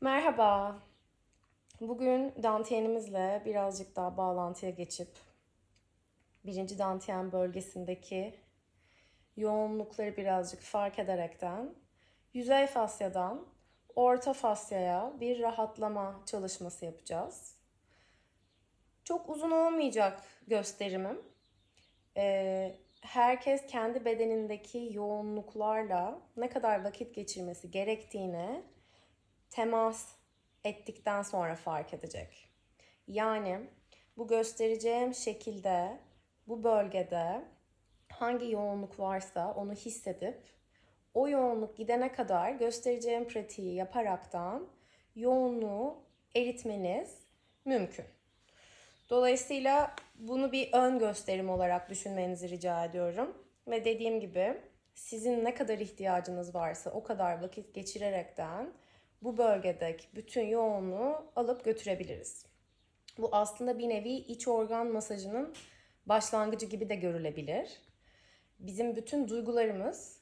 Merhaba. Bugün dantiyenimizle birazcık daha bağlantıya geçip birinci dantiyen bölgesindeki yoğunlukları birazcık fark ederekten yüzey fasyadan orta fasyaya bir rahatlama çalışması yapacağız. Çok uzun olmayacak gösterimim. Ee, herkes kendi bedenindeki yoğunluklarla ne kadar vakit geçirmesi gerektiğini temas ettikten sonra fark edecek. Yani bu göstereceğim şekilde bu bölgede hangi yoğunluk varsa onu hissedip o yoğunluk gidene kadar göstereceğim pratiği yaparaktan yoğunluğu eritmeniz mümkün. Dolayısıyla bunu bir ön gösterim olarak düşünmenizi rica ediyorum. Ve dediğim gibi sizin ne kadar ihtiyacınız varsa o kadar vakit geçirerekten bu bölgedeki bütün yoğunluğu alıp götürebiliriz. Bu aslında bir nevi iç organ masajının başlangıcı gibi de görülebilir. Bizim bütün duygularımız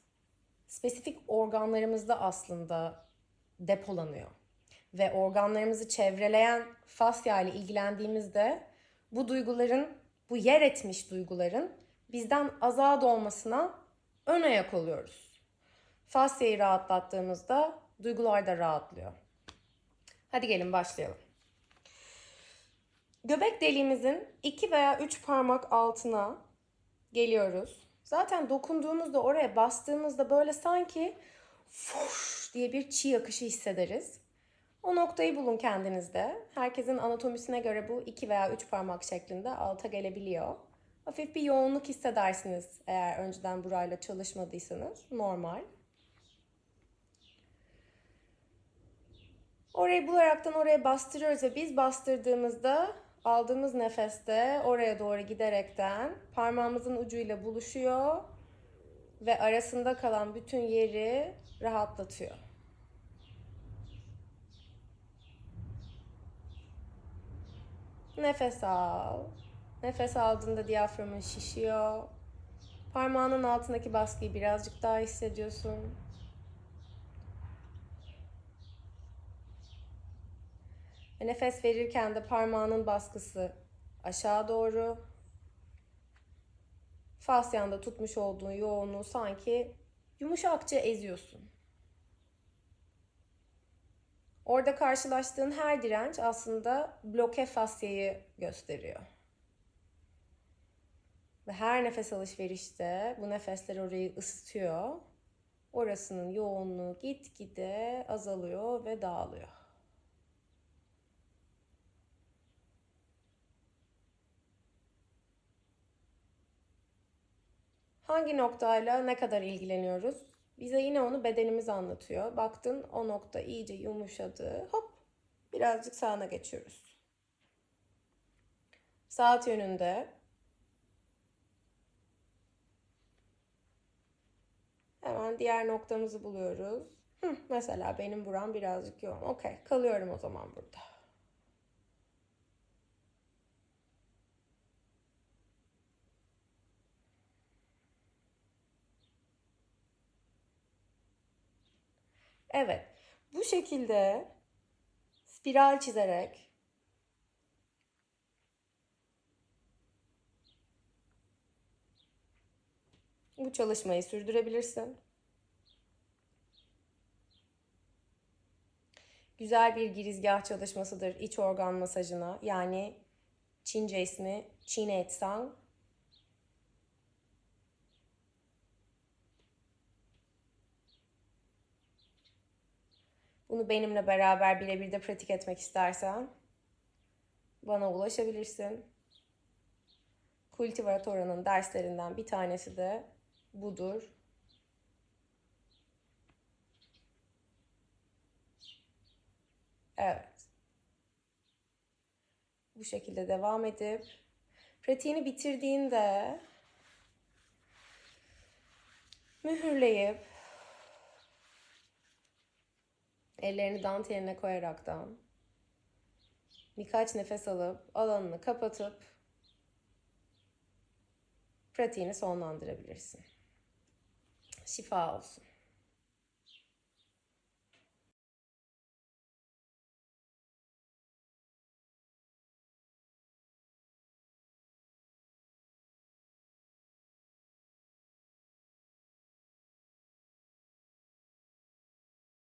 spesifik organlarımızda aslında depolanıyor. Ve organlarımızı çevreleyen fasya ile ilgilendiğimizde bu duyguların, bu yer etmiş duyguların bizden azad olmasına ön ayak oluyoruz. Fasyayı rahatlattığımızda duygular da rahatlıyor. Hadi gelin başlayalım. Göbek deliğimizin iki veya üç parmak altına geliyoruz. Zaten dokunduğumuzda oraya bastığımızda böyle sanki fuş diye bir çiğ akışı hissederiz. O noktayı bulun kendinizde. Herkesin anatomisine göre bu iki veya üç parmak şeklinde alta gelebiliyor. Hafif bir yoğunluk hissedersiniz eğer önceden burayla çalışmadıysanız. Normal. Orayı bularaktan oraya bastırıyoruz ve biz bastırdığımızda aldığımız nefeste oraya doğru giderekten parmağımızın ucuyla buluşuyor ve arasında kalan bütün yeri rahatlatıyor. Nefes al. Nefes aldığında diyaframın şişiyor. Parmağının altındaki baskıyı birazcık daha hissediyorsun. Ve nefes verirken de parmağının baskısı aşağı doğru. Fasyanda tutmuş olduğun yoğunluğu sanki yumuşakça eziyorsun. Orada karşılaştığın her direnç aslında bloke fasyayı gösteriyor. Ve her nefes alışverişte bu nefesler orayı ısıtıyor. Orasının yoğunluğu gitgide azalıyor ve dağılıyor. Hangi noktayla ne kadar ilgileniyoruz? Bize yine onu bedenimiz anlatıyor. Baktın o nokta iyice yumuşadı. Hop birazcık sağına geçiyoruz. Saat yönünde. Hemen diğer noktamızı buluyoruz. Hı, mesela benim buram birazcık yoğun. Okey kalıyorum o zaman burada. Evet. Bu şekilde spiral çizerek bu çalışmayı sürdürebilirsin. Güzel bir girizgah çalışmasıdır iç organ masajına. Yani Çince ismi Çine Etsang Bunu benimle beraber birebir de pratik etmek istersen bana ulaşabilirsin. Kultivatora'nın derslerinden bir tanesi de budur. Evet. Bu şekilde devam edip pratiğini bitirdiğinde mühürleyip Ellerini danteline koyaraktan birkaç nefes alıp alanını kapatıp pratiğini sonlandırabilirsin. Şifa olsun.